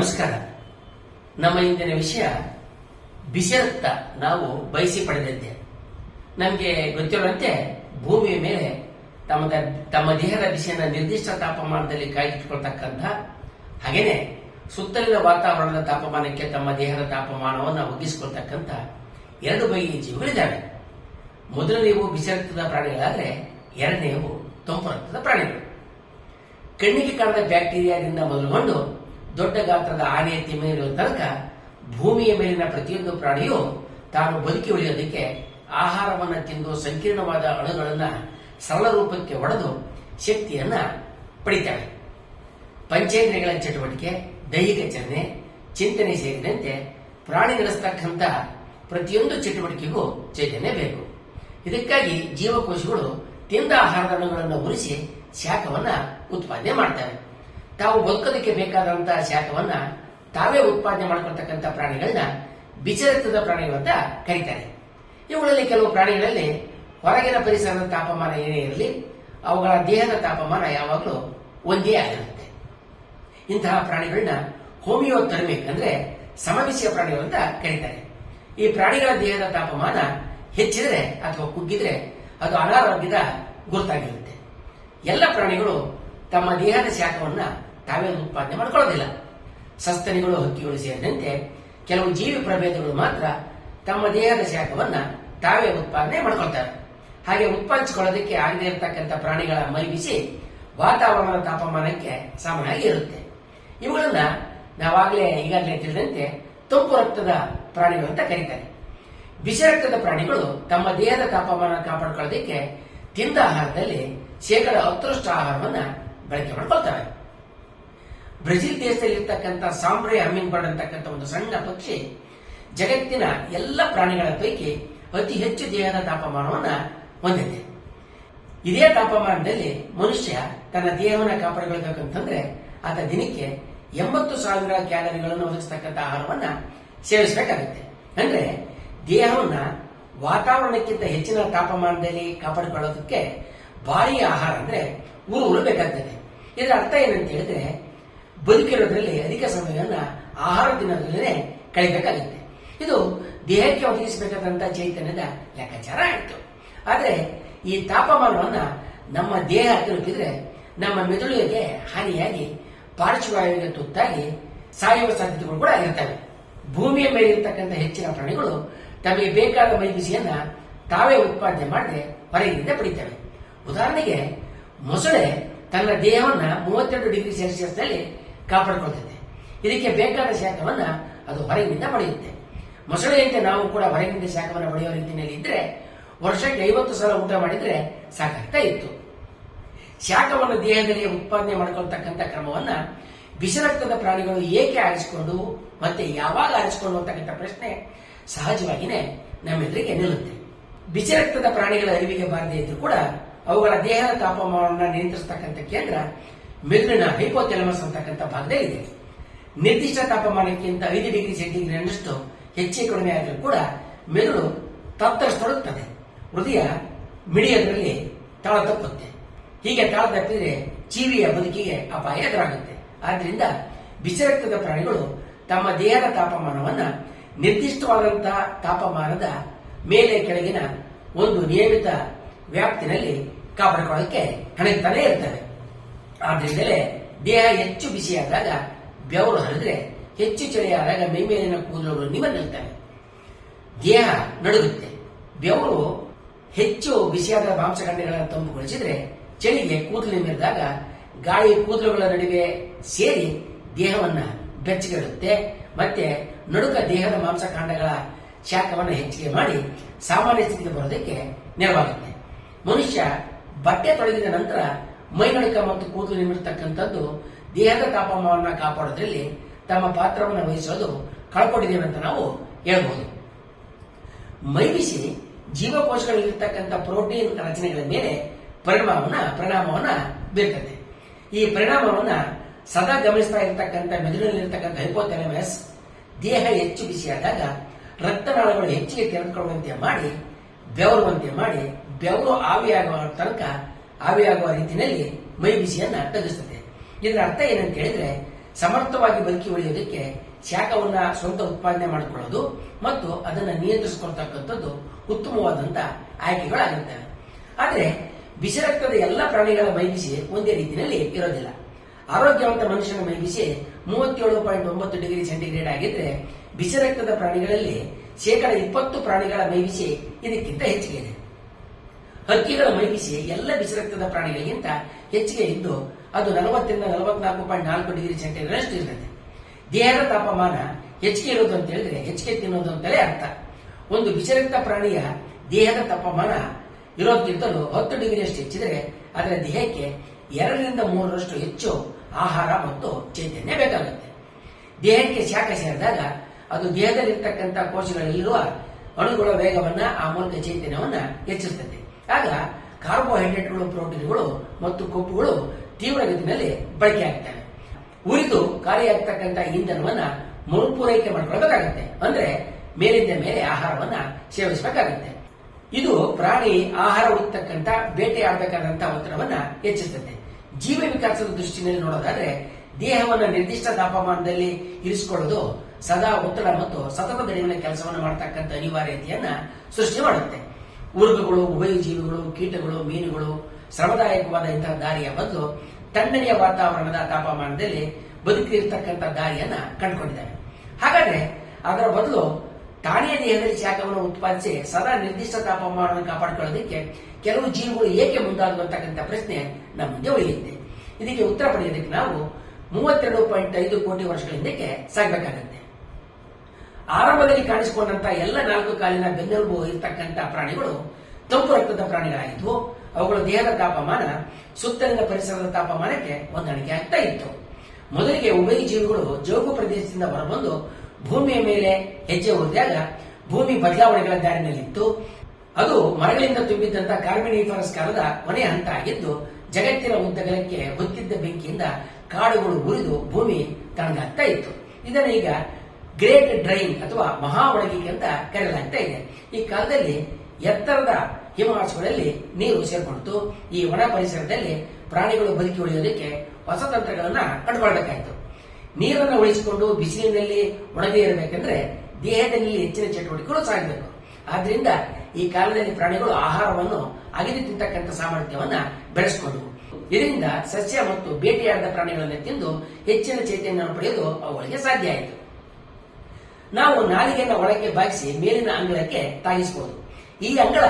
ನಮಸ್ಕಾರ. ನಮ್ಮ ಇಂದಿನ ವಿಷಯ ಬಿಸಿ ರಕ್ತ ನಾವು ಬಯಸಿ ಪಡೆದಂತೆ ನಮಗೆ ಗೊತ್ತಿರುವಂತೆ ಭೂಮಿಯ ಮೇಲೆ ತಮ್ಮ ತಮ್ಮ ದೇಹದ ಬಿಸಿಯನ್ನು ನಿರ್ದಿಷ್ಟ ತಾಪಮಾನದಲ್ಲಿ ಕಾಯ್ದಿಟ್ಕೊಳ್ತಕ್ಕಂಥ ಹಾಗೇನೆ ಸುತ್ತಲಿನ ವಾತಾವರಣದ ತಾಪಮಾನಕ್ಕೆ ತಮ್ಮ ದೇಹದ ತಾಪಮಾನವನ್ನು ಒಗ್ಗಿಸಿಕೊಳ್ತಕ್ಕಂಥ ಎರಡು ಬಗೆಯ ಜೀವಿಗಳಿದ್ದಾವೆ ಮೊದಲನೆಯವು ಬಿಸಿ ರಕ್ತದ ಪ್ರಾಣಿಗಳಾದರೆ ಎರಡನೆಯವು ತಂಪು ಪ್ರಾಣಿಗಳು. ಕಣ್ಣಿಗೆ ಕಾಣದ ಬ್ಯಾಕ್ಟೀರಿಯಾದಿಂದ ಮೊದಲುಗೊಂಡು ದೊಡ್ಡ ಗಾತ್ರದ ಆನೆಯ ತಿಮ್ಮಿರುವ ತನಕ ಭೂಮಿಯ ಮೇಲಿನ ಪ್ರತಿಯೊಂದು ಪ್ರಾಣಿಯು ತಾನು ಬದುಕಿ ಉಳಿಯೋದಕ್ಕೆ ಆಹಾರವನ್ನು ತಿಂದು ಸಂಕೀರ್ಣವಾದ ಅಣುಗಳನ್ನು ಸರಳ ರೂಪಕ್ಕೆ ಒಡೆದು ಶಕ್ತಿಯನ್ನ ಪಡಿತವೆ ಪಂಚೇಂದ್ರಿಯಗಳ ಚಟುವಟಿಕೆ, ದೈಹಿಕ ಚಲನೆ, ಚಿಂತನೆ ಸೇರಿದಂತೆ ಪ್ರಾಣಿ ನಡೆಸ್ತಕ್ಕಂಥ ಪ್ರತಿಯೊಂದು ಚಟುವಟಿಕೆಗೂ ಚೈತನ್ಯ ಬೇಕು. ಇದಕ್ಕಾಗಿ ಜೀವಕೋಶಗಳು ತಿಂದ ಆಹಾರದ ಅಣುಗಳನ್ನು ಉರಿಸಿ ಶಾಖವನ್ನು ಉತ್ಪಾದನೆ ಮಾಡ್ತವೆ. ತಾವು ಬದುಕೋದಕ್ಕೆ ಬೇಕಾದಂತಹ ಶಾಖವನ್ನ ತಾವೇ ಉತ್ಪಾದನೆ ಮಾಡ್ಕೊಳ್ತಕ್ಕಂಥ ಪ್ರಾಣಿಗಳನ್ನ ಬಿಚರತ್ವದ ಪ್ರಾಣಿಗಳು ಅಂತ ಕರೀತಾರೆ. ಇವುಗಳಲ್ಲಿ ಕೆಲವು ಪ್ರಾಣಿಗಳಲ್ಲಿ ಹೊರಗಿನ ಪರಿಸರದ ತಾಪಮಾನ ಏನೇ ಇರಲಿ, ಅವುಗಳ ದೇಹದ ತಾಪಮಾನ ಯಾವಾಗಲೂ ಒಂದೇ ಆಗಿರುತ್ತೆ. ಇಂತಹ ಪ್ರಾಣಿಗಳನ್ನ ಹೋಮಿಯೋಥರ್ಮಿಕ್ ಅಂದ್ರೆ ಸಮವಿಷ್ಯ ಪ್ರಾಣಿಗಳು ಅಂತ ಕರೀತಾರೆ. ಈ ಪ್ರಾಣಿಗಳ ದೇಹದ ತಾಪಮಾನ ಹೆಚ್ಚಿದ್ರೆ ಅಥವಾ ಕುಗ್ಗಿದ್ರೆ ಅದು ಅನಾರೋಗ್ಯದ ಗುರುತಾಗಿರುತ್ತೆ. ಎಲ್ಲ ಪ್ರಾಣಿಗಳು ತಮ್ಮ ದೇಹದ ಶಾಖವನ್ನ ತಾವೇ ಉತ್ಪಾದನೆ ಮಾಡಿಕೊಳ್ಳೋದಿಲ್ಲ. ಸಸ್ತನಿಗಳು, ಹಕ್ಕಿಗಳು ಸೇರಿದಂತೆ ಕೆಲವು ಜೀವಿ ಪ್ರಭೇದಗಳು ಮಾತ್ರ ತಮ್ಮ ದೇಹದ ಶಾಖವನ್ನ ತಾವೇ ಉತ್ಪಾದನೆ ಮಾಡ್ಕೊಳ್ತಾರೆ. ಹಾಗೆ ಉತ್ಪಾದಿಸಿಕೊಳ್ಳೋದಕ್ಕೆ ಆಗದೆ ಇರತಕ್ಕಂಥ ಪ್ರಾಣಿಗಳ ಮೈ ಬಿಸಿ ವಾತಾವರಣದ ತಾಪಮಾನಕ್ಕೆ ಸಮನಾಗಿ ಇರುತ್ತೆ. ಇವುಗಳನ್ನ ನಾವಾಗಲೇ ಈಗಾಗಲೇ ತಿಳಿದಂತೆ ತಂಪು ರಕ್ತದ ಪ್ರಾಣಿಗಳು ಅಂತ ಕರೀತಾರೆ. ಬಿಸಿ ರಕ್ತದ ಪ್ರಾಣಿಗಳು ತಮ್ಮ ದೇಹದ ತಾಪಮಾನ ಕಾಪಾಡಿಕೊಳ್ಳೋದಕ್ಕೆ ತಿಂದ ಆಹಾರದಲ್ಲಿ ಶೇಕಡ ಹತ್ತರಷ್ಟು ಆಹಾರವನ್ನ ಬಳಕೆ ಮಾಡ್ಕೊಳ್ತವೆ. ಬ್ರೆಜಿಲ್ ದೇಶದಲ್ಲಿ ಇರ್ತಕ್ಕಂಥ ಸಾಂಬ್ರೆ ಹಮ್ಮಿಂಗ್ ಬರ್ಡ್ ಅಂತಕ್ಕಂಥ ಒಂದು ಸಣ್ಣ ಪಕ್ಷಿ ಜಗತ್ತಿನ ಎಲ್ಲ ಪ್ರಾಣಿಗಳ ಪೈಕಿ ಅತಿ ಹೆಚ್ಚು ದೇಹದ ತಾಪಮಾನವನ್ನು ಹೊಂದಿದೆ. ಇದೇ ತಾಪಮಾನದಲ್ಲಿ ಮನುಷ್ಯ ತನ್ನ ದೇಹವನ್ನು ಕಾಪಾಡಿಕೊಳ್ಬೇಕಂತಂದ್ರೆ ಆತ ದಿನಕ್ಕೆ ಎಂಬತ್ತು ಸಾವಿರ ಕ್ಯಾಲರಿಗಳನ್ನು ಒದಗಿಸ್ತಕ್ಕಂಥ ಆಹಾರವನ್ನ ಸೇವಿಸಬೇಕಾಗುತ್ತೆ. ಅಂದ್ರೆ ದೇಹವನ್ನ ವಾತಾವರಣಕ್ಕಿಂತ ಹೆಚ್ಚಿನ ತಾಪಮಾನದಲ್ಲಿ ಕಾಪಾಡಿಕೊಳ್ಳೋದಕ್ಕೆ ಭಾರೀ ಆಹಾರ ಅಂದ್ರೆ ಊರು ಬೇಕಾಗ್ತದೆ. ಇದರ ಅರ್ಥ ಏನಂತ ಹೇಳಿದ್ರೆ ಬದುಕಿರೋದ್ರಲ್ಲಿ ಅಧಿಕ ಸಮಯವನ್ನು ಆಹಾರ ತಿನ್ನೋದ್ರಲ್ಲೇ ಕಳಿಬೇಕಾಗುತ್ತೆ ಇದು ದೇಹಕ್ಕೆ ಒದಗಿಸಬೇಕಾದಂಥ ಚೈತನ್ಯದ ಲೆಕ್ಕಾಚಾರ ಆಯಿತು. ಆದರೆ ಈ ತಾಪಮಾನವನ್ನು ನಮ್ಮ ದೇಹ ತಲುಪಿದ್ರೆ ನಮ್ಮ ಮೆದುಳಿಗೆ ಹಾನಿಯಾಗಿ ಪಾರ್ಶ್ವವಾಯುವಿಗೆ ತುತ್ತಾಗಿ ಸಾಯುವ ಸಾಧ್ಯತೆಗಳು ಕೂಡ ಇರ್ತವೆ. ಭೂಮಿಯ ಮೇಲೆ ಇರತಕ್ಕಂಥ ಹೆಚ್ಚಿನ ಪ್ರಾಣಿಗಳು ತಮಗೆ ಬೇಕಾದ ಮೈ ಬಿಸಿಯನ್ನ ತಾವೇ ಉತ್ಪಾದನೆ ಮಾಡದೆ ಹೊರಗಿನಿಂದ ಪಡಿತವೆ. ಉದಾಹರಣೆಗೆ ಮೊಸಳೆ ತನ್ನ ದೇಹವನ್ನು ಮೂವತ್ತೆರಡು ಡಿಗ್ರಿ ಸೆಲ್ಸಿಯಸ್ನಲ್ಲಿ ಕಾಪಾಡಿಕೊಳ್ತದೆ ಇದಕ್ಕೆ ಬೇಕಾದ ಶಾಖವನ್ನು ಅದು ಹೊರಗಿನಿಂದ ಪಡೆಯುತ್ತೆ. ಮೊಸಳೆಯಂತೆ ನಾವು ಕೂಡ ಹೊರಗಿನಿಂದ ಶಾಖವನ್ನು ಪಡೆಯುವ ರೀತಿಯಲ್ಲಿ ಇದ್ರೆ ವರ್ಷಕ್ಕೆ ಐವತ್ತು ಸಲ ಊಟ ಮಾಡಿದ್ರೆ ಸಾಕಾಗ್ತಾ ಇತ್ತು. ಶಾಖವನ್ನು ದೇಹದಲ್ಲಿ ಉತ್ಪಾದನೆ ಮಾಡಿಕೊಳ್ತಕ್ಕಂಥ ಕ್ರಮವನ್ನ ವಿಷರಕ್ತದ ಪ್ರಾಣಿಗಳು ಏಕೆ ಆರಿಸಿಕೊಂಡು ಮತ್ತೆ ಯಾವಾಗ ಆರಿಸಿಕೊಂಡು ಅಂತಕ್ಕಂಥ ಪ್ರಶ್ನೆ ಸಹಜವಾಗಿಯೇ ನಮ್ಮೆದುರಿಗೆ ನಿಲ್ಲುತ್ತೆ. ಬಿಸಿರಕ್ತದ ಪ್ರಾಣಿಗಳ ಅರಿವಿಗೆ ಬಾರದೇ ಇದ್ರೂ ಕೂಡ ಅವುಗಳ ದೇಹದ ತಾಪಮಾನವನ್ನು ನಿಯಂತ್ರಿಸತಕ್ಕಂಥ ಕೇಂದ್ರ ಮೆದುಳಿನ ಹೈಪೋಥೆಲಮಸ್ ಅಂತಕ್ಕಂಥ ಭಾಗದೇ ಇದೆ. ನಿರ್ದಿಷ್ಟ ತಾಪಮಾನಕ್ಕಿಂತ ಐದು ಡಿಗ್ರಿ ಸೆಂಟಿಗ್ರೇಡ್ನಷ್ಟು ಹೆಚ್ಚು ಕಡಿಮೆ ಆದರೂ ಕೂಡ ಮೆದುಳು ತತ್ತರಿಸ್ತೊಡಗುತ್ತದೆ ಹೃದಯ ಮಿಡಿಯೋದ್ರಲ್ಲಿ ತಾಳ ತಪ್ಪುತ್ತೆ ಹೀಗೆ ತಾಳ ತಪ್ಪಿದರೆ ಜೀವಿಯ ಬದುಕಿಗೆ ಅಪಾಯ ಎದುರಾಗುತ್ತೆ. ಆದ್ದರಿಂದ ಬಿಸಿರಕ್ತದ ಪ್ರಾಣಿಗಳು ತಮ್ಮ ದೇಹದ ತಾಪಮಾನವನ್ನು ನಿರ್ದಿಷ್ಟವಾದಂತಹ ತಾಪಮಾನದ ಮೇಲೆ ಕೆಳಗಿನ ಒಂದು ನಿಯಮಿತ ವ್ಯಾಪ್ತಿನಲ್ಲಿ ಕಾಪಾಡಿಕೊಳ್ಳಕ್ಕೆ ಹಣಗ್ತಾನೆ ಇರ್ತವೆ. ಆದ್ರಿಂದಲೇ ದೇಹ ಹೆಚ್ಚು ಬಿಸಿಯಾದಾಗ ಬೆವರು ಹರಿದ್ರೆ ಹೆಚ್ಚು ಚಳಿಯಾದಾಗ ಮೈಮೇಲಿನ ಕೂದಲುಗಳು ನಿಮರ್ನಿಲ್ತವೆ ದೇಹ ನಡುಗುತ್ತೆ. ಬೆವರು ಹೆಚ್ಚು ಬಿಸಿಯಾದ ಮಾಂಸಖಂಡಗಳನ್ನು ತಂಪುಗೊಳಿಸಿದ್ರೆ ಚಳಿಗೆ ಕೂದಲು ನಿಮ್ಮಿದ್ದಾಗ ಗಾಳಿ ಕೂದಲುಗಳ ನಡುವೆ ಸೇರಿ ದೇಹವನ್ನು ಬೆಚ್ಚಗಿಡುತ್ತೆ ಮತ್ತೆ ನಡುಕ ದೇಹದ ಮಾಂಸಖಂಡಗಳ ಶಾಖವನ್ನು ಹೆಚ್ಚಿಗೆ ಮಾಡಿ ಸಾಮಾನ್ಯ ಸ್ಥಿತಿಗೆ ಬರೋದಕ್ಕೆ ನೆರವಾಗುತ್ತೆ. ಮನುಷ್ಯ ಬಟ್ಟೆ ತೊಡಗಿದ ನಂತರ ಮೈನಡುಕ ಮತ್ತು ಕೂದಲು ನಿಮಿರ್ತಕ್ಕಂಥದ್ದು, ದೇಹದ ತಾಪಮಾನವನ್ನು ಕಾಪಾಡೋದ್ರಲ್ಲಿ ತಮ್ಮ ಪಾತ್ರವನ್ನು ವಹಿಸೋದು ಕಳ್ಕೊಂಡಿದ್ದೇವೆ ಅಂತ ನಾವು ಹೇಳ್ಬೋದು. ಮೈಬಿಸಿ ಜೀವಕೋಶಗಳಲ್ಲಿರ್ತಕ್ಕಂಥ ಪ್ರೋಟೀನ್ ರಚನೆಗಳ ಮೇಲೆ ಪರಿಣಾಮವನ್ನ ಪರಿಣಾಮವನ್ನ ಬೀರ್ತದೆ. ಈ ಪರಿಣಾಮವನ್ನ ಸದಾ ಗಮನಿಸ್ತಾ ಇರತಕ್ಕಂಥ ಮೆದುಳಿನಲ್ಲಿರ್ತಕ್ಕಂಥ ಹೈಪೋಥೆಲಮಸ್ ದೇಹ ಹೆಚ್ಚು ಬಿಸಿಯಾದಾಗ ರಕ್ತನಾಳಗಳು ಹೆಚ್ಚಿಗೆ ತೆರೆದುಕೊಳ್ಳುವಂತೆ ಮಾಡಿ, ಬೆವರುವಂತೆ ಮಾಡಿ, ಬೆವರು ಆವಿಯಾಗುವ ತನಕ ಆವಿಯಾಗುವ ರೀತಿಯಲ್ಲಿ ಮೈ ಬಿಸಿಯನ್ನ ತಗ್ಗಿಸ್ತದೆ ಇದರ ಅರ್ಥ ಏನಂತ ಹೇಳಿದ್ರೆ, ಸಮರ್ಥವಾಗಿ ಬದುಕಿ ಉಳಿಯೋದಕ್ಕೆ ಶಾಖವನ್ನ ಸ್ವಂತ ಉತ್ಪಾದನೆ ಮಾಡಿಕೊಳ್ಳೋದು ಮತ್ತು ಅದನ್ನು ನಿಯಂತ್ರಿಸಿಕೊಳ್ತಕ್ಕಂಥದ್ದು ಉತ್ತಮವಾದಂತ ಆಯ್ಕೆಗಳಾಗಿರ್ತವೆ. ಆದರೆ, ಬಿಸಿರಕ್ತದ ಎಲ್ಲ ಪ್ರಾಣಿಗಳ ಮೈಬಿಸಿ ಒಂದೇ ರೀತಿಯಲ್ಲಿ ಇರೋದಿಲ್ಲ. ಆರೋಗ್ಯವಂತ ಮನುಷ್ಯನ ಮೈಬಿಸಿ ಮೂವತ್ತೇಳು ಪಾಯಿಂಟ್ ಒಂಬತ್ತು ಡಿಗ್ರಿ ಸೆಂಟಿಗ್ರೇಡ್ ಆಗಿದ್ರೆ, ಬಿಸಿರಕ್ತದ ಪ್ರಾಣಿಗಳಲ್ಲಿ ಶೇಕಡ ಇಪ್ಪತ್ತು ಪ್ರಾಣಿಗಳ ಮೈಬಿಸಿ ಇದಕ್ಕಿಂತ ಹೆಚ್ಚಿಗೆ ಇದೆ. ಹಕ್ಕಿಗಳ ಮೈಗಿಸಿ ಎಲ್ಲ ಬಿಸಿರಕ್ತದ ಪ್ರಾಣಿಗಳಿಗಿಂತ ಹೆಚ್ಚಿಗೆ ಇದ್ದು ಅದು ನಲವತ್ತರಿಂದ ನಲವತ್ನಾಲ್ಕು ಪಾಯಿಂಟ್ ನಾಲ್ಕು ಡಿಗ್ರಿ ಸೆಂಟಿಗ್ರೇಡ್ ಅಷ್ಟು ಇರ್ತದೆ ದೇಹದ ತಾಪಮಾನ ಹೆಚ್ಚಿಗೆ ಇರೋದು ಅಂತ ಹೇಳಿದ್ರೆ ಹೆಚ್ಚಿಗೆ ತಿನ್ನೋದು ಅಂತಲೇ ಅರ್ಥ. ಒಂದು ಬಿಸಿರಕ್ತ ಪ್ರಾಣಿಯ ದೇಹದ ತಾಪಮಾನ ಇರೋದಕ್ಕಿಂತಲೂ ಹತ್ತು ಡಿಗ್ರಿಯಷ್ಟು ಹೆಚ್ಚಿದ್ರೆ ಅದರ ದೇಹಕ್ಕೆ ಎರಡರಿಂದ ಮೂರರಷ್ಟು ಹೆಚ್ಚು ಆಹಾರ ಮತ್ತು ಚೈತನ್ಯ ಬೇಕಾಗುತ್ತೆ. ದೇಹಕ್ಕೆ ಶಾಖ ಸೇರಿದಾಗ ಅದು ದೇಹದಲ್ಲಿರ್ತಕ್ಕಂಥ ಕೋಶಗಳಲ್ಲಿರುವ ಅಣುಗಳ ವೇಗವನ್ನ ಆ ಮೂಲಕ ಚೈತನ್ಯವನ್ನ ಹೆಚ್ಚಿಸುತ್ತದೆ ಆಗ ಕಾರ್ಬೋಹೈಡ್ರೇಟ್ಗಳು, ಪ್ರೋಟೀನ್ಗಳು ಮತ್ತು ಕೊಬ್ಬುಗಳು ತೀವ್ರಗತಿನಲ್ಲಿ ಬಳಕೆ ಆಗ್ತವೆ. ಉರಿದು ಖಾಲಿಯಾಗ್ತಕ್ಕಂಥ ಇಂಧನವನ್ನ ಮರುಪೂರೈಕೆ ಮಾಡ್ಕೊಳ್ಬೇಕಾಗತ್ತೆ. ಅಂದ್ರೆ ಮೇಲಿಂದ ಮೇಲೆ ಆಹಾರವನ್ನ ಸೇವಿಸಬೇಕಾಗುತ್ತೆ. ಇದು ಪ್ರಾಣಿ ಆಹಾರ ಹುಡುಕ್ತಕ್ಕಂಥ ಬೇಟೆಯಾಡಬೇಕಾದಂತಹ ಒತ್ತಡವನ್ನ ಹೆಚ್ಚಿಸುತ್ತದೆ ಜೀವ ವಿಕಾಸದ ದೃಷ್ಟಿಯಲ್ಲಿ ನೋಡೋದಾದ್ರೆ, ದೇಹವನ್ನ ನಿರ್ದಿಷ್ಟ ತಾಪಮಾನದಲ್ಲಿ ಇರಿಸಿಕೊಳ್ಳೋದು ಸದಾ ಒತ್ತಡ ಮತ್ತು ಸತತ ಬೆಳೆಯುವ ಕೆಲಸವನ್ನು ಮಾಡತಕ್ಕಂಥ ಅನಿವಾರ್ಯತೆಯನ್ನ ಸೃಷ್ಟಿ ಮಾಡುತ್ತೆ. ಉರುಗುಗಳು ಉಭಯಜೀವಿಗಳು, ಕೀಟಗಳು, ಮೀನುಗಳು ಶ್ರಮದಾಯಕವಾದ ಇಂತಹ ದಾರಿಯ ಬದಲು ತಣ್ಣನೆಯ ವಾತಾವರಣದ ತಾಪಮಾನದಲ್ಲಿ ಬದುಕಿರ್ತಕ್ಕಂಥ ದಾರಿಯನ್ನ ಕಂಡುಕೊಂಡಿದ್ದಾರೆ. ಹಾಗಾದ್ರೆ ಅದರ ಬದಲು ತಾನೇ ದೇಹದಲ್ಲಿ ಶಾಖವನ್ನು ಉತ್ಪಾದಿಸಿ ಸದಾ ನಿರ್ದಿಷ್ಟ ತಾಪಮಾನವನ್ನು ಕಾಪಾಡಿಕೊಳ್ಳೋದಕ್ಕೆ ಕೆಲವು ಜೀವಿಗಳು ಏಕೆ ಮುಂದಾಗುವಂತಕ್ಕಂಥ ಪ್ರಶ್ನೆ ನಮ್ಮ ಮುಂದೆ ಉಳಿಯುತ್ತೆ. ಇದಕ್ಕೆ ಉತ್ತರ ಪಡೆಯೋದಕ್ಕೆ ನಾವು ಮೂವತ್ತೆರಡು ಪಾಯಿಂಟ್ ಐದು ಕೋಟಿ ವರ್ಷಗಳ ಹಿಂದಕ್ಕೆ ಸಾಗಬೇಕಾಗತ್ತೆ ಆರಂಭದಲ್ಲಿ ಕಾಣಿಸಿಕೊಂಡಂತ ಎಲ್ಲ ನಾಲ್ಕು ಕಾಲಿನ ಬೆನ್ನೆಲುಬು ಇರ್ತಕ್ಕಂಥ ಪ್ರಾಣಿಗಳು ತಂಪು ರಕ್ತದ ಪ್ರಾಣಿಗಳಾಯಿತು ಅವುಗಳ ದೇಹದ ತಾಪಮಾನ ಸುತ್ತಲಿನ ಪರಿಸರದ ತಾಪಮಾನಕ್ಕೆ ಹೊಂದಾಣಿಕೆ ಆಗ್ತಾ ಇತ್ತು. ಮೊದಲಿಗೆ ಉಭಯ ಜೀವಿಗಳು ಜೋಗು ಪ್ರದೇಶದಿಂದ ಹೊರಬಂದು ಭೂಮಿಯ ಮೇಲೆ ಹೆಜ್ಜೆ ಹೊಡೆದಾಗ ಭೂಮಿ ಬದಲಾವಣೆಗಳ ದಾರಿನಲ್ಲಿತ್ತು. ಅದು ಮರಗಳಿಂದ ತುಂಬಿದ್ದಂತ ಕಾರ್ಮಿನಿಫರಸ್ ಕಾಲದ ಕೊನೆಯ ಹಂತ ಆಗಿದ್ದು, ಜಗತ್ತಿನ ಉದ್ದಗಲಕ್ಕೆ ಹೊತ್ತಿದ್ದ ಬೆಂಕಿಯಿಂದ ಕಾಡುಗಳು ಉರಿದು ಭೂಮಿ ತಣ್ಣಗಾಗ್ತಾ ಇತ್ತು. ಇದನ್ನ ಈಗ ಗ್ರೇಟ್ ಡ್ರೈನ್ ಅಥವಾ ಮಹಾ ಒಣಗಿಕೆ ಅಂತ ಕರೆಯಲಾಗ್ತಾ ಇದೆ. ಈ ಕಾಲದಲ್ಲಿ ಎತ್ತರದ ಹಿಮವಾಸಗಳಲ್ಲಿ ನೀರು ಸೇರ್ಕೊಂಡಿತು. ಈ ಒಣ ಪರಿಸರದಲ್ಲಿ ಪ್ರಾಣಿಗಳು ಬದುಕಿ ಉಳಿಯೋದಕ್ಕೆ ಹೊಸ ತಂತ್ರಗಳನ್ನ ಕಂಡುಕೊಳ್ಬೇಕಾಯಿತು ನೀರನ್ನು ಉಳಿಸಿಕೊಂಡು ಬಿಸಿಲಿನಲ್ಲಿ ಒಣಗಿ ಇರಬೇಕಂದ್ರೆ ದೇಹದಲ್ಲಿ ಹೆಚ್ಚಿನ ಚಟುವಟಿಕೆಗಳು ಸಾಗಬೇಕು. ಆದ್ರಿಂದ ಈ ಕಾಲದಲ್ಲಿ ಪ್ರಾಣಿಗಳು ಆಹಾರವನ್ನು ಅಗಿದು ತಿಂತಕ್ಕಂಥ ಸಾಮರ್ಥ್ಯವನ್ನ ಬೆಳೆಸಿಕೊಂಡವು ಇದರಿಂದ ಸಸ್ಯ ಮತ್ತು ಬೇಟೆಯಾದ ಪ್ರಾಣಿಗಳನ್ನು ತಿಂದು ಹೆಚ್ಚಿನ ಚೈತನ್ಯವನ್ನು ಪಡೆಯಲು ಅವುಗಳಿಗೆ ಸಾಧ್ಯ ಆಯಿತು. ನಾವು ನಾಲಿಗೆಯನ್ನು ಒಳಗೆ ಬಾಗಿಸಿ ಮೇಲಿನ ಅಂಗಳಕ್ಕೆ ತಾಗಿಸಬಹುದು ಈ ಅಂಗಳ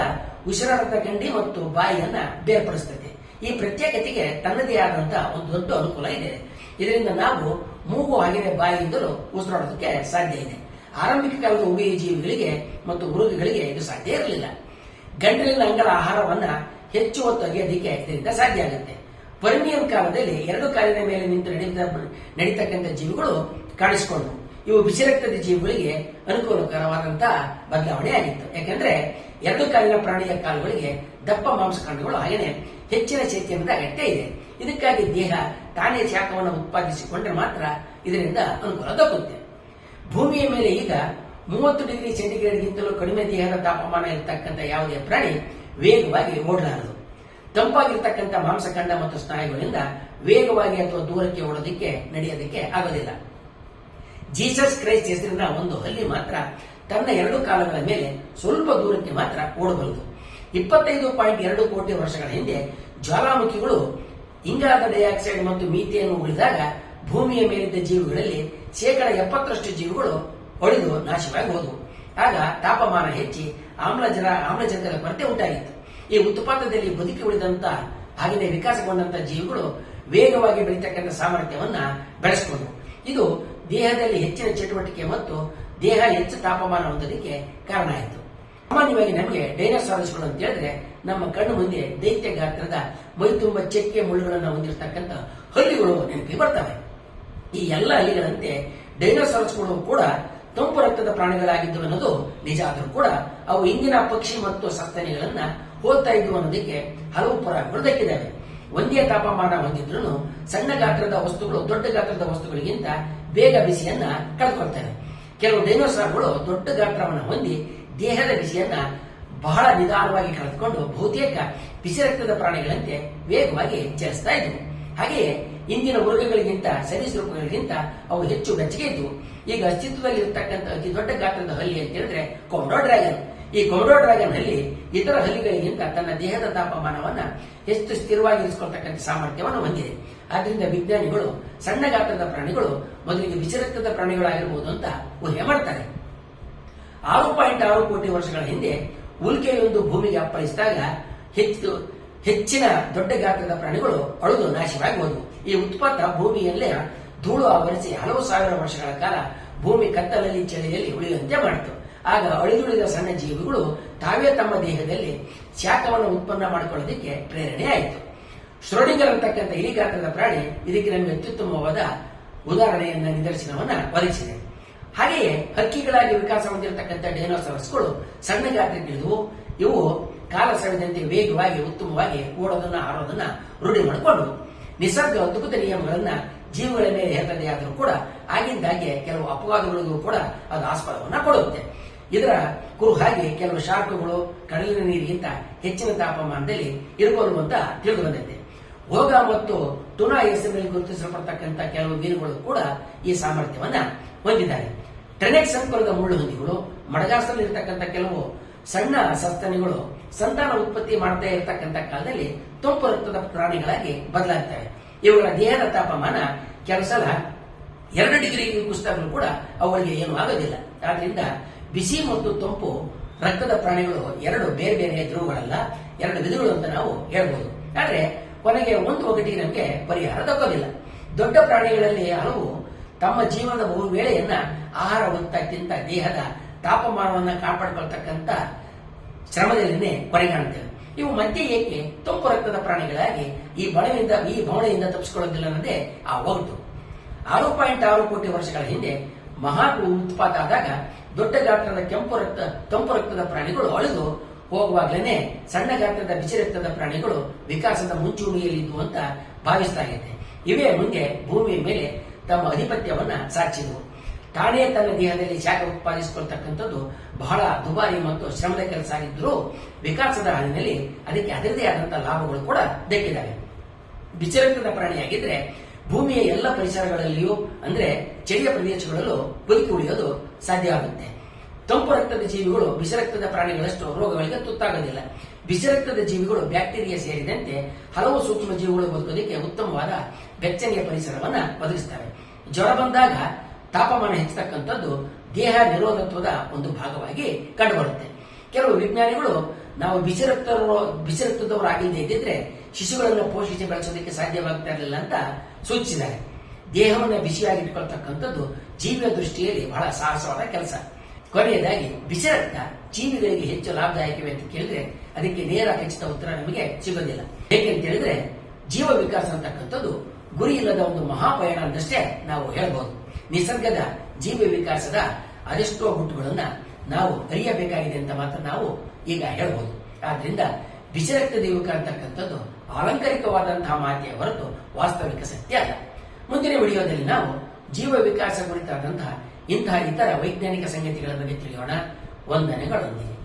ಉಸಿರಾಟದ ಗಂಡಿ ಮತ್ತು ಬಾಯಿಯನ್ನ ಬೇರ್ಪಡಿಸುತ್ತದೆ ಈ ಪ್ರತ್ಯೇಕತೆಗೆ ತನ್ನದೇ ಆದಂತಹ ಒಂದು ದೊಡ್ಡ ಅನುಕೂಲ ಇದೆ. ಇದರಿಂದ ನಾವು ಮೂಗು ಹಾಗೆಯೇ ಬಾಯಿಯಿಂದಲೂ ಉಸಿರಾಡೋದಕ್ಕೆ ಸಾಧ್ಯ ಇದೆ. ಆರಂಭಿಕ ಕಾಲದ ಉಭಯ ಜೀವಿಗಳಿಗೆ ಮತ್ತು ಮೃಗಗಳಿಗೆ ಇದು ಸಾಧ್ಯ ಇರಲಿಲ್ಲ. ಗಂಟಲಿನ ಅಂಗಳ ಆಹಾರವನ್ನ ಹೆಚ್ಚು ಹೊತ್ತು ಅಗೆಯೋದಕ್ಕೆ ಇದರಿಂದ ಸಾಧ್ಯ ಆಗುತ್ತೆ. ಪರ್ಮಿಯನ್ ಕಾಲದಲ್ಲಿ ಎರಡು ಕಾಲಿನ ಮೇಲೆ ನಿಂತು ನಡೀತ ನಡೀತಕ್ಕಂಥ ಜೀವಿಗಳು ಕಾಣಿಸಿಕೊಂಡವು. ಇವು ಬಿಸಿರಕ್ತದ ಜೀವಿಗಳಿಗೆ ಅನುಕೂಲಕರವಾದಂತಹ ಬದಲಾವಣೆ ಆಗಿತ್ತು. ಯಾಕಂದ್ರೆ ಎರಡು ಕಾಲಿನ ಪ್ರಾಣಿಯ ಕಾಲುಗಳಿಗೆ ದಪ್ಪ ಮಾಂಸಖಂಡಗಳು ಹಾಗೇನೆ ಹೆಚ್ಚಿನ ಶಕ್ತಿಯಿಂದ ಅಗತ್ಯ ಇದೆ. ಇದಕ್ಕಾಗಿ ದೇಹ ತಾನೇ ಶಾಖವನ್ನು ಉತ್ಪಾದಿಸಿಕೊಂಡ್ರೆ ಮಾತ್ರ ಇದರಿಂದ ಅನುಕೂಲ ದಕ್ಕುತ್ತೆ ಭೂಮಿಯ ಮೇಲೆ ಈಗ ಮೂವತ್ತು ಡಿಗ್ರಿ ಸೆಂಟಿಗ್ರೇಡ್ಗಿಂತಲೂ ಕಡಿಮೆ ದೇಹದ ತಾಪಮಾನ ಇರತಕ್ಕಂಥ ಯಾವುದೇ ಪ್ರಾಣಿ ವೇಗವಾಗಿ ಓಡಲಾರದು ತಂಪಾಗಿರ್ತಕ್ಕಂಥ ಮಾಂಸಖಂಡ ಮತ್ತು ಸ್ನಾಯುಗಳಿಂದ ವೇಗವಾಗಿ ಅಥವಾ ದೂರಕ್ಕೆ ಓಡೋದಕ್ಕೆ, ನಡೆಯೋದಕ್ಕೆ ಆಗೋದಿಲ್ಲ. ಜೀಸಸ್ ಕ್ರೈಸ್ಟ್ ಹೆಸರಿನ ಒಂದು ಹಲ್ಲಿ ಮಾತ್ರ ತನ್ನ ಎರಡು ಕಾಲಗಳ ಮೇಲೆ ಸ್ವಲ್ಪ ದೂರಕ್ಕೆ ಮಾತ್ರ ಓಡಬಲ್ಲದು ಇಪ್ಪತ್ತೈದು ಪಾಯಿಂಟ್ ಎರಡು ಕೋಟಿ ವರ್ಷಗಳ ಹಿಂದೆ ಜ್ವಾಲಾಮುಖಿಗಳು ಇಂಗಾಲದ ಡೈಆಕ್ಸೈಡ್ ಮತ್ತು ಮೀಥೇನ್ ಉಳಿದಾಗ ಭೂಮಿಯ ಮೇಲಿದ್ದ ಜೀವಿಗಳಲ್ಲಿ ಶೇಕಡ ಎಪ್ಪತ್ತರಷ್ಟು ಜೀವಿಗಳು ಒಡೆದು ನಾಶವಾಗಿ ಆಗ ತಾಪಮಾನ ಹೆಚ್ಚಿ ಆಮ್ಲಜನ ಆಮ್ಲಜನಕದ ಕೊರತೆ ಉಂಟಾಗಿತ್ತು. ಈ ಉತ್ಪಾದದಲ್ಲಿ ಬದುಕಿ ಉಳಿದಂತ ಹಾಗೆಯೇ ವಿಕಾಸಗೊಂಡಂತ ಜೀವಿಗಳು ವೇಗವಾಗಿ ಬೆಳೀತಕ್ಕಂಥ ಸಾಮರ್ಥ್ಯವನ್ನ ಬೆಳೆಸಿಕೊಂಡವು. ಇದು ದೇಹದಲ್ಲಿ ಹೆಚ್ಚಿನ ಚಟುವಟಿಕೆ ಮತ್ತು ದೇಹ ಹೆಚ್ಚು ತಾಪಮಾನ ಹೊಂದೋದಕ್ಕೆ ಕಾರಣ ಆಯಿತು. ಸಾಮಾನ್ಯವಾಗಿ ನಮಗೆ ಡೈನೋಸಾರಸ್ಗಳು ಅಂತ ಹೇಳಿದ್ರೆ ನಮ್ಮ ಕಣ್ಣು ಮುಂದೆ ದೈತ್ಯ ಗಾತ್ರದ ಮೈತುಂಬ ಚಕ್ಕೆ ಮುಳ್ಳುಗಳನ್ನು ಹೊಂದಿರತಕ್ಕಂಥ ಹಲ್ಲಿಗಳು ನೆನಪಿಗೆ ಬರ್ತವೆ. ಈ ಎಲ್ಲ ಹಲ್ಲಿಗಳಂತೆ ಡೈನೋಸಾರಸ್ಗಳು ಕೂಡ ತಂಪು ರಕ್ತದ ಪ್ರಾಣಿಗಳಾಗಿದ್ದು ಅನ್ನೋದು ನಿಜ. ಆದರೂ ಕೂಡ ಅವು ಇಂದಿನ ಪಕ್ಷಿ ಮತ್ತು ಸಸ್ತನಿಗಳನ್ನ ಹೋಗ್ತಾ ಇದ್ವು ಅನ್ನೋದಕ್ಕೆ ಹಲವು ಪುರಾಣಗಳು ದಕ್ಕಿದ್ದಾವೆ. ಒಂದೇ ತಾಪಮಾನ ಹೊಂದಿದ್ರು ಸಣ್ಣ ಗಾತ್ರದ ವಸ್ತುಗಳು, ದೊಡ್ಡ ಗಾತ್ರದ ವಸ್ತುಗಳಿಗಿಂತ ಬೇಗ ಬಿಸಿಯನ್ನ ಕಳ್ಕೊಳ್ತವೆ ಕೆಲವು ಡೈನೋಸಾರ್ಗಳು ದೊಡ್ಡ ಗಾತ್ರವನ್ನು ಹೊಂದಿ ದೇಹದ ಬಿಸಿಯನ್ನ ಬಹಳ ನಿಧಾನವಾಗಿ ಕಳೆದುಕೊಂಡು ಬಹುತೇಕ ಬಿಸಿ ರಕ್ತದ ಪ್ರಾಣಿಗಳಂತೆ ವೇಗವಾಗಿ ಚಲಿಸ್ತಾ ಇದ್ವು. ಹಾಗೆಯೇ ಇಂದಿನ ಮೃಗಗಳಿಗಿಂತ, ಸರೀಸೃಪಗಳಿಗಿಂತ ಅವು ಹೆಚ್ಚು ಬೆಚ್ಚಗೆ ಇದ್ವು. ಈಗ ಅಸ್ತಿತ್ವದಲ್ಲಿ ಇರತಕ್ಕಂಥ ಅತಿ ದೊಡ್ಡ ಗಾತ್ರದ ಹಲ್ಲಿ ಅಂತ ಹೇಳಿದ್ರೆ ಡ್ರ್ಯಾಗನ್ ಈ ಕೊಮಡೋ ಡ್ರ್ಯಾಗನ್ ಹಲ್ಲಿ ಇತರ ಹಲ್ಲಿಗಳಿಗಿಂತ ತನ್ನ ದೇಹದ ತಾಪಮಾನವನ್ನ ಹೆಚ್ಚು ಸ್ಥಿರವಾಗಿರಿಸಿಕೊಳ್ತಕ್ಕಂಥ ಸಾಮರ್ಥ್ಯವನ್ನು ಹೊಂದಿದೆ. ಆದ್ರಿಂದ ವಿಜ್ಞಾನಿಗಳು, ಸಣ್ಣ ಗಾತ್ರದ ಪ್ರಾಣಿಗಳು, ಮೊದಲಿಗೆ ವಿಚರಕ್ತದ ಪ್ರಾಣಿಗಳಾಗಿರಬಹುದು ಅಂತ ಊಹೆ ಮಾಡ್ತಾರೆ. ಆರು ಪಾಯಿಂಟ್ ಆರು ಕೋಟಿ ವರ್ಷಗಳ ಹಿಂದೆ ಉಲ್ಕೆಯೊಂದು ಭೂಮಿಗೆ ಅಪ್ಪಳಿಸಿದಾಗ ಹೆಚ್ಚು, ಹೆಚ್ಚಿನ ದೊಡ್ಡ ಗಾತ್ರದ ಪ್ರಾಣಿಗಳು ಅಳುದು ನಾಶವಾಗಬಹುದು ಈ ಉತ್ಪಾತ ಭೂಮಿಯಲ್ಲೇ ಧೂಳು ಆವರಿಸಿ ಹಲವು ಸಾವಿರ ವರ್ಷಗಳ ಕಾಲ ಭೂಮಿ ಕತ್ತಲಲ್ಲಿ, ಚಳಿಯಲ್ಲಿ ಉಳಿಯುವಂತೆ ಮಾಡಿತು. ಆಗ ಅಳಿದುಳಿದ ಸಣ್ಣ ಜೀವಿಗಳು ತಾವೇ ತಮ್ಮ ದೇಹದಲ್ಲಿ ಶಾಖವನ್ನು ಉತ್ಪನ್ನ ಮಾಡಿಕೊಳ್ಳೋದಕ್ಕೆ ಪ್ರೇರಣೆ ಆಯಿತು ಶ್ರೋಡಿಂಗರ್ ಅಂತಕ್ಕಂಥ ಈ ಗಾತ್ರದ ಪ್ರಾಣಿ ಇದಕ್ಕೆ ನಮಗೆ ಅತ್ಯುತ್ತಮವಾದ ಉದಾಹರಣೆಯನ್ನ ನಿದರ್ಶನವನ್ನ ಒದಗಿಸಿದೆ. ಹಾಗೆಯೇ ಹಕ್ಕಿಗಳಾಗಿ ವಿಕಾಸ ಹೊಂದಿರತಕ್ಕಂಥ ಡೈನೋಸರಸ್ಗಳು ಸಣ್ಣ ಗಾತ್ರಕ್ಕಿಳಿದವು ಇವು ಕಾಲ ಸವಿದಂತೆ ವೇಗವಾಗಿ ಉತ್ತಮವಾಗಿ ಓಡೋದನ್ನ ಹಾರೋದನ್ನ ರೂಢಿ ಮಾಡಿಕೊಂಡು ನಿಸರ್ಗ ಅದ್ಭುತ ನಿಯಮಗಳನ್ನ ಜೀವಗಳ ಮೇಲೆ ಹೇರ್ತದೆ ಆದರೂ ಕೂಡ ಆಗಿಂದಾಗೆ ಕೆಲವು ಅಪವಾದಗಳಿಗೂ ಕೂಡ ಅದು ಆಸ್ಪದವನ್ನ ಕೊಡುತ್ತೆ. ಇದರ ಕುರು ಹಾಗೆ ಕೆಲವು ಶಾರ್ಕ್ಗಳು, ಕಡಲಿನ ನೀರಿಗಿಂತ ಹೆಚ್ಚಿನ ತಾಪಮಾನದಲ್ಲಿ ಇರಬಹುದು ಅಂತ ತಿಳಿದು ಬಂದಿದೆ. ಹೋಗ ಮತ್ತು ತುನಾ ಹೆಸರಿನಲ್ಲಿ ಗುರುತಿಸಲ್ಪಡ್ತಕ್ಕಂಥ ಕೆಲವು ಮೀನುಗಳು ಕೂಡ ಈ ಸಾಮರ್ಥ್ಯವನ್ನ ಹೊಂದಿದ್ದಾರೆ. ಟ್ರೆನೆಕ್ ಸಂಕುಲದ ಮುಳ್ಳು ಹಂದಿಗಳು, ಮಡಗಾಸ್ನಲ್ಲಿ ಇರತಕ್ಕಂಥ ಕೆಲವು ಸಣ್ಣ ಸಸ್ತನಿಗಳು ಸಂತಾನ ಉತ್ಪತ್ತಿ ಮಾಡ್ತಾ ಇರತಕ್ಕಂಥ ಕಾಲದಲ್ಲಿ ತಂಪು ರಕ್ತದ ಪ್ರಾಣಿಗಳಾಗಿ ಬದಲಾಗ್ತವೆ. ಇವುಗಳ ದೇಹದ ತಾಪಮಾನ ಕೆಲವು ಸಲ ಎರಡು ಡಿಗ್ರಿ ಕುಸಿದಾಗಲೂ ಕೂಡ ಅವರಿಗೆ ಏನು ಆಗೋದಿಲ್ಲ. ಆದ್ರಿಂದ ಬಿಸಿ ಮತ್ತು ತಂಪು ರಕ್ತದ ಪ್ರಾಣಿಗಳು ಎರಡು ಬೇರೆ ಬೇರೆ ಧ್ರುವಗಳಲ್ಲ ಎರಡು ವಿಧಗಳು ಅಂತ ನಾವು ಹೇಳ್ಬೋದು. ಆದರೆ ಕೊನೆಗೆ ಒಂದು ಒಗಟಿಗೆ ನಮಗೆ ಪರಿಹಾರ ದಕ್ಕೋದಿಲ್ಲ. ದೊಡ್ಡ ಪ್ರಾಣಿಗಳಲ್ಲಿ ಹಲವು ತಮ್ಮ ಜೀವನದ ಬಹು ವೇಳೆಯನ್ನ ಆಹಾರ ತಿಂತ ದೇಹದ ತಾಪಮಾನವನ್ನು ಕಾಪಾಡಿಕೊಳ್ತಕ್ಕಂಥ ಶ್ರಮದಲ್ಲಿನೇ ಕೊನೆಗಾಣುತ್ತೇವೆ ಇವು ಮತ್ತೆ ಏಕೆ ತಂಪು ರಕ್ತದ ಪ್ರಾಣಿಗಳಾಗಿ ಈ ಬಣವಿಂದ ಈ ಬವಣೆಯಿಂದ ತಪ್ಪಿಸಿಕೊಳ್ಳೋದಿಲ್ಲ ಅನ್ನೋದೇ ಆ ಒಗಟು. ಆರು ಪಾಯಿಂಟ್ ಆರು ಕೋಟಿ ವರ್ಷಗಳ ಹಿಂದೆ ಮಹಾಕು ಉತ್ಪಾತ ಆದಾಗ ದೊಡ್ಡ ಗಾತ್ರದ ಕೆಂಪು ರಕ್ತ, ಕೆಂಪು ರಕ್ತದ ಪ್ರಾಣಿಗಳು ಅಳೆದು ಹೋಗುವಾಗಲೇ ಸಣ್ಣ ಗಾತ್ರದ ಬಿಸಿ ಪ್ರಾಣಿಗಳು ವಿಕಾಸದ ಮುಂಚೂಣಿಯಲ್ಲಿದ್ದು ಅಂತ ಭಾವಿಸ್ತಾ ಇದೆ ಇವೇ ಮುಂದೆ ಭೂಮಿಯ ಮೇಲೆ ತಮ್ಮ ಅಧಿಪತ್ಯವನ್ನ ಸಾಚಿದವು. ತಾನೇ ತನ್ನ ದೇಹದಲ್ಲಿ ಶಾಖ ಉತ್ಪಾದಿಸಿಕೊಳ್ತಕ್ಕಂಥದ್ದು ಬಹಳ ದುಬಾರಿ ಮತ್ತು ಶ್ರಮದ ಕೆಲಸ ಆಗಿದ್ದರೂ ವಿಕಾಸದ ಹಾಲಿನಲ್ಲಿ ಅದಕ್ಕೆ ಅದರದೇ ಆದಂತಹ ಲಾಭಗಳು ಕೂಡ ದಕ್ಕಿದ್ದಾವೆ. ಬಿಚರಕ್ತದ ಪ್ರಾಣಿಯಾಗಿದ್ರೆ ಭೂಮಿಯ ಎಲ್ಲ ಪರಿಸರಗಳಲ್ಲಿಯೂ, ಅಂದ್ರೆ ಚಳಿಯ ಪ್ರದೇಶಗಳಲ್ಲೂ ಬದುಕಿ ಉಳಿಯೋದು ಸಾಧ್ಯವಾಗುತ್ತೆ ತಂಪು ರಕ್ತದ ಜೀವಿಗಳು ಬಿಸಿರಕ್ತದ ಪ್ರಾಣಿಗಳಷ್ಟು ರೋಗಗಳಿಗೆ ತುತ್ತಾಗೋದಿಲ್ಲ. ಬಿಸಿರಕ್ತದ ಜೀವಿಗಳು ಬ್ಯಾಕ್ಟೀರಿಯಾ ಸೇರಿದಂತೆ ಹಲವು ಸೂಕ್ಷ್ಮ ಜೀವಿಗಳು ಬದುಕೋದಕ್ಕೆ ಉತ್ತಮವಾದ ಬೆಚ್ಚನೆಯ ಪರಿಸರವನ್ನ ಒದಗಿಸ್ತವೆ ಜ್ವರ ಬಂದಾಗ ತಾಪಮಾನ ಹೆಚ್ಚತಕ್ಕಂಥದ್ದು ದೇಹ ನಿರೋಧತ್ವದ ಒಂದು ಭಾಗವಾಗಿ ಕಂಡುಬರುತ್ತೆ. ಕೆಲವು ವಿಜ್ಞಾನಿಗಳು, ನಾವು ಬಿಸಿರಕ್ತ ಆಗಿದ್ದೇ ಇದ್ದಿದ್ರೆ ಶಿಶುಗಳನ್ನು ಪೋಷಿಸಿ ಬೆಳೆಸೋದಕ್ಕೆ ಸಾಧ್ಯವಾಗ್ತಾ ಇರಲಿಲ್ಲ ಅಂತ ಸೂಚಿಸಿದ್ದಾರೆ. ದೇಹವನ್ನು ಬಿಸಿಯಾಗಿಟ್ಕೊಳ್ತಕ್ಕಂಥದ್ದು ಜೀವಿಯ ದೃಷ್ಟಿಯಲ್ಲಿ ಬಹಳ ಸಾಹಸವಾದ ಕೆಲಸ. ಕೊನೆಯದಾಗಿ, ಬಿಸಿರಕ್ತ ಜೀವಿಗಳಿಗೆ ಹೆಚ್ಚು ಲಾಭದಾಯಕವೇ ಅಂತ ಕೇಳಿದ್ರೆ ಅದಕ್ಕೆ ನೇರ ಖಚಿತ ಉತ್ತರ ನಮಗೆ ಸಿಗೋದಿಲ್ಲ. ಯಾಕೆ ಹೇಳಿದ್ರೆ, ಜೀವ ವಿಕಾಸ ಅಂತಕ್ಕಂಥದ್ದು ಗುರಿ ಇಲ್ಲದ ಒಂದು ಮಹಾಪಯಣ ಅಂತಷ್ಟೇ ನಾವು ಹೇಳಬಹುದು ನಿಸರ್ಗದ ಜೀವ ವಿಕಾಸದ ಅದೆಷ್ಟೋ ಗುಟ್ಟುಗಳನ್ನ ನಾವು ಅರಿಯಬೇಕಾಗಿದೆ ಅಂತ ಮಾತ್ರ ನಾವು ಈಗ ಹೇಳಬಹುದು ಆದ್ರಿಂದ ಬಿಸಿರಕ್ತ ದೇವಿಕ ಅಂತಕ್ಕಂಥದ್ದು ಆಲಂಕಾರಿಕವಾದಂತಹ ಮಾತೆಯ ಹೊರತು ವಾಸ್ತವಿಕ ಸತ್ಯ ಅಲ್ಲ. ಮುಂದಿನ ವಿಡಿಯೋದಲ್ಲಿ ನಾವು ಜೀವ ವಿಕಾಸ ಕುರಿತಾದಂತಹ ಇಂತಹ ಇತರ ವೈಜ್ಞಾನಿಕ ಸಂಗತಿಗಳ ಬಗ್ಗೆ ತಿಳಿಯೋಣ. ವಂದನೆಗಳೊಂದಿಗೆ.